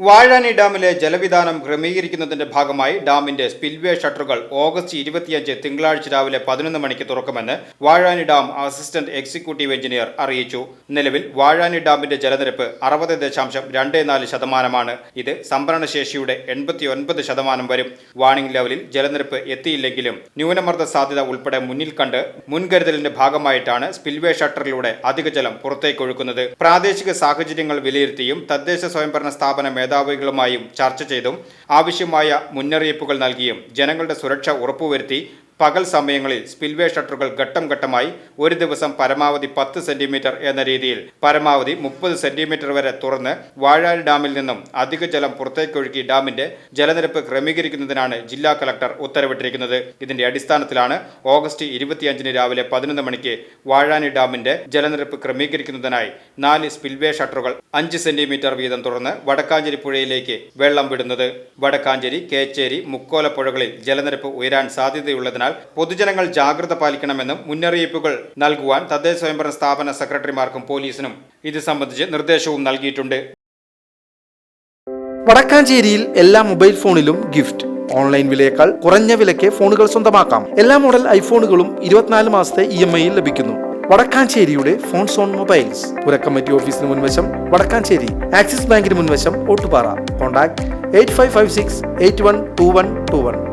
വാഴാനി ഡാമിലെ ജലവിധാനം ക്രമീകരിക്കുന്നതിന്റെ ഭാഗമായി ഡാമിന്റെ സ്പിൽവേ ഷട്ടറുകൾ ഓഗസ്റ്റ് ഇരുപത്തിയഞ്ച് തിങ്കളാഴ്ച രാവിലെ പതിനൊന്ന് മണിക്ക് തുറക്കുമെന്ന് Vazhani dam assistant executive engineer അറിയിച്ചു. നിലവിൽ വാഴാനി ഡാമിന്റെ ജലനിരപ്പ് അറുപത് ദശാംശം രണ്ട് നാല് ശതമാനമാണ്. ഇത് സംഭരണശേഷിയുടെ എൺപത്തിയൊൻപത് ശതമാനം വരും. വാണിംഗ് ലെവലിൽ ജലനിരപ്പ് എത്തിയില്ലെങ്കിലും ന്യൂനമർദ്ദ സാധ്യത ഉൾപ്പെടെ മുന്നിൽ കണ്ട് മുൻകരുതലിന്റെ ഭാഗമായിട്ടാണ് സ്പിൽവേ ഷട്ടറിലൂടെ അധിക ജലം പുറത്തേക്കൊഴുക്കുന്നത് പ്രാദേശിക സാഹചര്യങ്ങൾ വിലയിരുത്തിയും തദ്ദേശ സ്വയംഭരണ സ്ഥാപന മേധാവികളുമായും ചർച്ച ചെയ്തും ആവശ്യമായ മുന്നറിയിപ്പുകൾ നൽകിയും ജനങ്ങളുടെ സുരക്ഷ ഉറപ്പുവരുത്തി പകൽ സമയങ്ങളിൽ സ്പിൽവേ ഷട്ടറുകൾ ഘട്ടം ഘട്ടമായി ഒരു ദിവസം പരമാവധി പത്ത് സെന്റിമീറ്റർ എന്ന രീതിയിൽ പരമാവധി മുപ്പത് സെന്റിമീറ്റർ വരെ തുറന്ന് വാഴാൽ ഡാമിൽ നിന്നും അധിക ജലം പുറത്തേക്കൊഴുക്കി ഡാമിന്റെ ജലനിരപ്പ് ക്രമീകരിക്കുന്നതിനാണ് ജില്ലാ കളക്ടർ ഉത്തരവിട്ടിരിക്കുന്നത്. ഇതിന്റെ അടിസ്ഥാനത്തിലാണ് ഓഗസ്റ്റ് ഇരുപത്തിയഞ്ചിന് രാവിലെ പതിനൊന്ന് മണിക്ക് വാഴാനി ഡാമിന്റെ ജലനിരപ്പ് ക്രമീകരിക്കുന്നതിനായി നാല് സ്പിൽവേ ഷട്ടറുകൾ അഞ്ച് സെന്റിമീറ്റർ വീതം തുറന്ന് വടക്കാഞ്ചേരി പുഴയിലേക്ക് വെള്ളം വിടുന്നത്. വടക്കാഞ്ചേരി കേച്ചേരി മുക്കോല പുഴകളിൽ ജലനിരപ്പ് ഉയരാൻ സാധ്യതയുള്ളതിനാൽ പൊതുജനങ്ങൾ ജാഗ്രത പാലിക്കണമെന്നും മുന്നറിയിപ്പുകൾ നൽകുവാൻ തദ്ദേശ സ്വയംഭരണ സ്ഥാപന സെക്രട്ടറിമാർക്കും പോലീസിനും ഇത് സംബന്ധിച്ച് നിർദ്ദേശവും നൽകിയിട്ടുണ്ട്. വടക്കാഞ്ചേരിയിൽ എല്ലാ മൊബൈൽ ഫോണിലും ഗിഫ്റ്റ്. ഓൺലൈൻ വിലയേക്കാൾ കുറഞ്ഞ വിലയ്ക്ക് ഫോണുകൾ സ്വന്തമാക്കാം. എല്ലാ മോഡൽ ഐഫോണുകളും ഇരുപത്തിനാല് മാസത്തെ ഇ എം ഐയിൽ ലഭിക്കുന്നു. വടക്കാഞ്ചേരിയുടെ ഫോൺ സോൺ മൊബൈൽസ്. പുരക്കമ്മറ്റി ഓഫീസിന് മുൻവശം വടക്കാഞ്ചേരി. ആക്സിസ് ബാങ്കിന് മുൻവശം Ottupara. Contact eight five five six eight one two one two one.